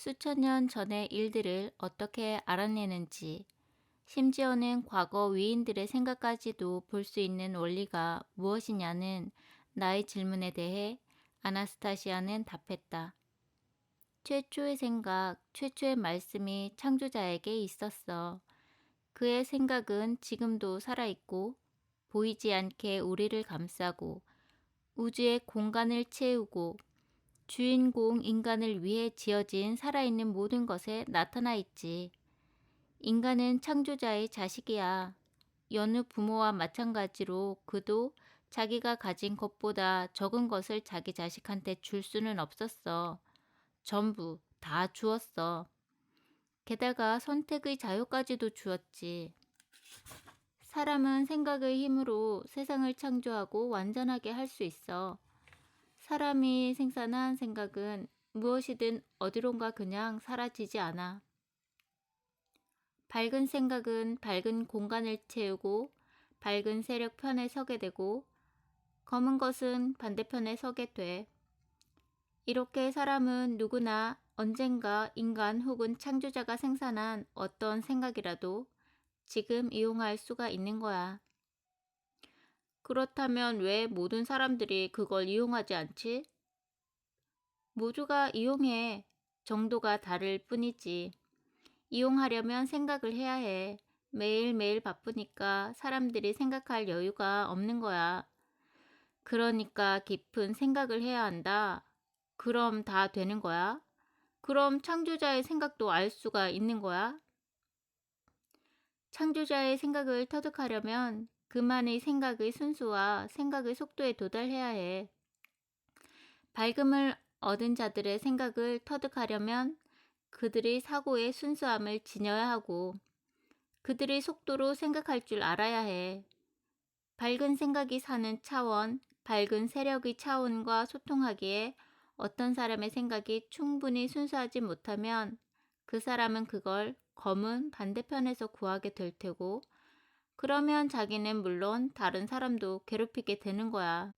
수천 년 전의 일들을 어떻게 알아내는지, 심지어는 과거 위인들의 생각까지도 볼 수 있는 원리가 무엇이냐는 나의 질문에 대해 아나스타시아는 답했다. 최초의 생각, 최초의 말씀이 창조자에게 있었어. 그의 생각은 지금도 살아있고 보이지 않게 우리를 감싸고 우주의 공간을 채우고 주인공 인간을 위해 지어진 살아있는 모든 것에 나타나 있지. 인간은 창조자의 자식이야. 여느 부모와 마찬가지로 그도 자기가 가진 것보다 적은 것을 자기 자식한테 줄 수는 없었어. 전부 다 주었어. 게다가 선택의 자유까지도 주었지. 사람은 생각의 힘으로 세상을 창조하고 완전하게 할 수 있어. 사람이 생산한 생각은 무엇이든 어디론가 그냥 사라지지 않아. 밝은 생각은 밝은 공간을 채우고 밝은 세력 편에 서게 되고 검은 것은 반대편에 서게 돼. 이렇게 사람은 누구나 언젠가 인간 혹은 창조자가 생산한 어떤 생각이라도 지금 이용할 수가 있는 거야. 그렇다면 왜 모든 사람들이 그걸 이용하지 않지? 모두가 이용해. 정도가 다를 뿐이지. 이용하려면 생각을 해야 해. 매일매일 바쁘니까 사람들이 생각할 여유가 없는 거야. 그러니까 깊은 생각을 해야 한다. 그럼 다 되는 거야? 그럼 창조자의 생각도 알 수가 있는 거야? 창조자의 생각을 터득하려면 그만의 생각의 순수와 생각의 속도에 도달해야 해. 밝음을 얻은 자들의 생각을 터득하려면 그들의 사고의 순수함을 지녀야 하고 그들의 속도로 생각할 줄 알아야 해. 밝은 생각이 사는 차원, 밝은 세력의 차원과 소통하기에 어떤 사람의 생각이 충분히 순수하지 못하면 그 사람은 그걸 검은 반대편에서 구하게 될 테고 그러면 자기는 물론 다른 사람도 괴롭히게 되는 거야.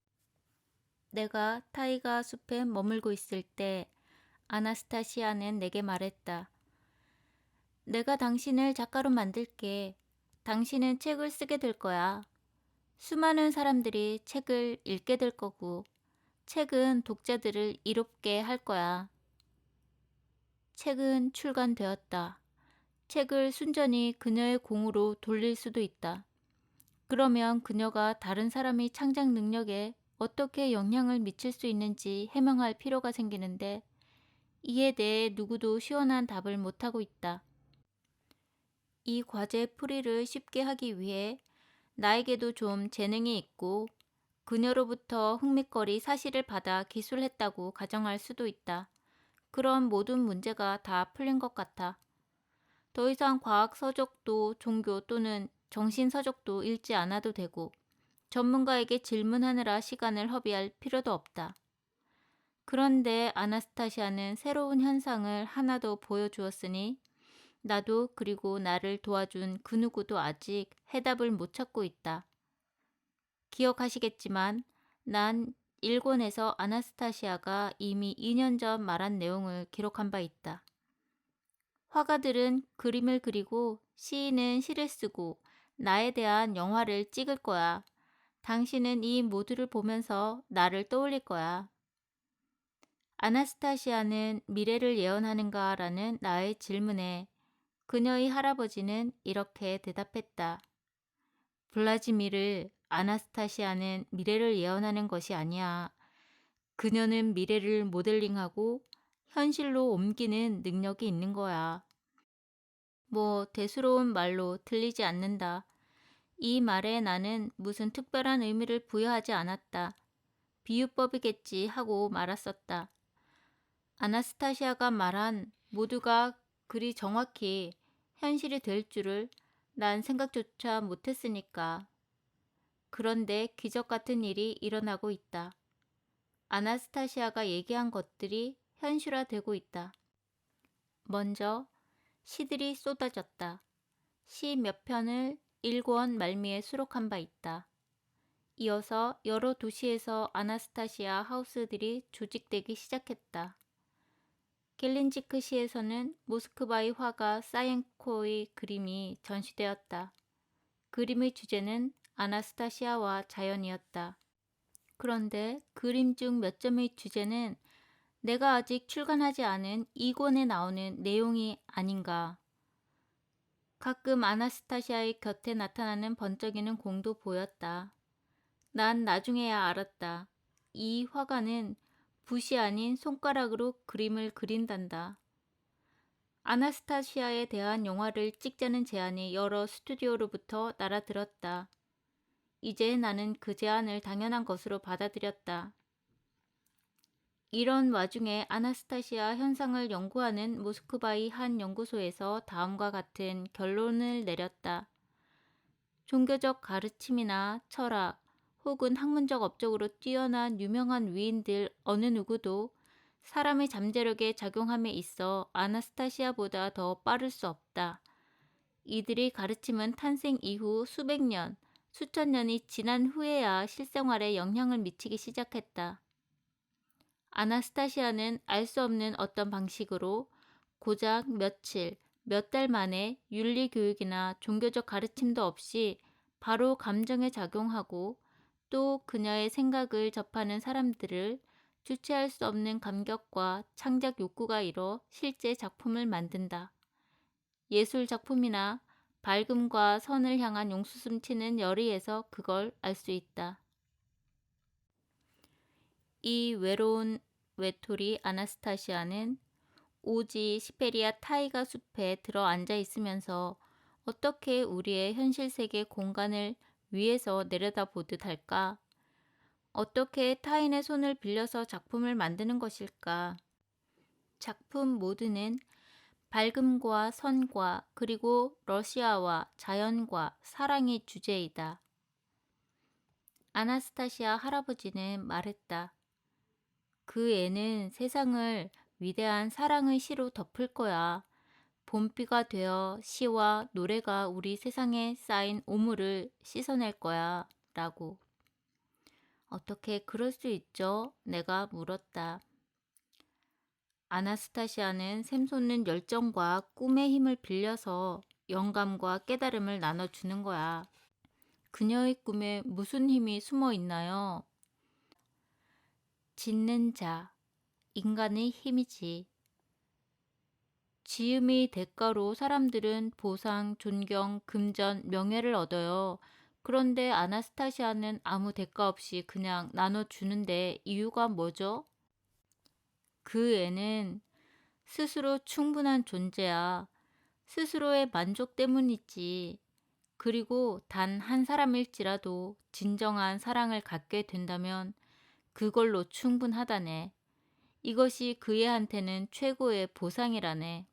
내가 타이가 숲에 머물고 있을 때 아나스타시아는 내게 말했다. 내가 당신을 작가로 만들게. 당신은 책을 쓰게 될 거야. 수많은 사람들이 책을 읽게 될 거고, 책은 독자들을 이롭게 할 거야. 책은 출간되었다. 책을 순전히 그녀의 공으로 돌릴 수도 있다. 그러면 그녀가 다른 사람의 창작 능력에 어떻게 영향을 미칠 수 있는지 해명할 필요가 생기는데 이에 대해 누구도 시원한 답을 못하고 있다. 이 과제 풀이를 쉽게 하기 위해 나에게도 좀 재능이 있고 그녀로부터 흥미거리 사실을 받아 기술했다고 가정할 수도 있다. 그런 모든 문제가 다 풀린 것 같아. 더 이상 과학 서적도 종교 또는 정신 서적도 읽지 않아도 되고 전문가에게 질문하느라 시간을 허비할 필요도 없다. 그런데 아나스타시아는 새로운 현상을 하나 더 보여주었으니 나도 그리고 나를 도와준 그 누구도 아직 해답을 못 찾고 있다. 기억하시겠지만 난 일본에서 아나스타시아가 이미 2년 전 말한 내용을 기록한 바 있다. 화가들은 그림을 그리고 시인은 시를 쓰고 나에 대한 영화를 찍을 거야. 당신은 이 모두를 보면서 나를 떠올릴 거야. 아나스타시아는 미래를 예언하는가 라는 나의 질문에 그녀의 할아버지는 이렇게 대답했다. 블라지미르, 아나스타시아는 미래를 예언하는 것이 아니야. 그녀는 미래를 모델링하고 현실로 옮기는 능력이 있는 거야. 뭐 대수로운 말로 들리지 않는다. 이 말에 나는 무슨 특별한 의미를 부여하지 않았다. 비유법이겠지 하고 말았었다. 아나스타시아가 말한 모두가 그리 정확히 현실이 될 줄을 난 생각조차 못했으니까. 그런데 기적 같은 일이 일어나고 있다. 아나스타시아가 얘기한 것들이 현실화되고 있다. 먼저 시들이 쏟아졌다. 시 몇 편을 일권 말미에 수록한 바 있다. 이어서 여러 도시에서 아나스타시아 하우스들이 조직되기 시작했다. 겔린지크 시에서는 모스크바의 화가 사옌코의 그림이 전시되었다. 그림의 주제는 아나스타시아와 자연이었다. 그런데 그림 중 몇 점의 주제는 내가 아직 출간하지 않은 이 권에 나오는 내용이 아닌가. 가끔 아나스타시아의 곁에 나타나는 번쩍이는 공도 보였다. 난 나중에야 알았다. 이 화가는 붓이 아닌 손가락으로 그림을 그린단다. 아나스타시아에 대한 영화를 찍자는 제안이 여러 스튜디오로부터 날아들었다. 이제 나는 그 제안을 당연한 것으로 받아들였다. 이런 와중에 아나스타시아 현상을 연구하는 모스크바의 한 연구소에서 다음과 같은 결론을 내렸다. 종교적 가르침이나 철학 혹은 학문적 업적으로 뛰어난 유명한 위인들 어느 누구도 사람의 잠재력에 작용함에 있어 아나스타시아보다 더 빠를 수 없다. 이들의 가르침은 탄생 이후 수백 년, 수천 년이 지난 후에야 실생활에 영향을 미치기 시작했다. 아나스타시아는 알 수 없는 어떤 방식으로 고작 며칠, 몇 달 만에 윤리 교육이나 종교적 가르침도 없이 바로 감정에 작용하고 또 그녀의 생각을 접하는 사람들을 주체할 수 없는 감격과 창작 욕구가 이뤄 실제 작품을 만든다. 예술 작품이나 밝음과 선을 향한 용수숨 치는 열의에서 그걸 알 수 있다. 이 외로운 외톨이 아나스타시아는 오지 시베리아 타이가 숲에 들어 앉아 있으면서 어떻게 우리의 현실 세계 공간을 위에서 내려다보듯 할까? 어떻게 타인의 손을 빌려서 작품을 만드는 것일까? 작품 모두는 밝음과 선과 그리고 러시아와 자연과 사랑이 주제이다. 아나스타시아 할아버지는 말했다. 그 애는 세상을 위대한 사랑의 시로 덮을 거야. 봄비가 되어 시와 노래가 우리 세상에 쌓인 오물을 씻어낼 거야. 라고. 어떻게 그럴 수 있죠? 내가 물었다. 아나스타시아는 샘솟는 열정과 꿈의 힘을 빌려서 영감과 깨달음을 나눠주는 거야. 그녀의 꿈에 무슨 힘이 숨어 있나요? 짓는 자, 인간의 힘이지. 지음의 대가로 사람들은 보상, 존경, 금전, 명예를 얻어요. 그런데 아나스타시아는 아무 대가 없이 그냥 나눠주는데 이유가 뭐죠? 그 애는 스스로 충분한 존재야. 스스로의 만족 때문이지. 그리고 단 한 사람일지라도 진정한 사랑을 갖게 된다면 그걸로 충분하다네. 이것이 그 애한테는 최고의 보상이라네.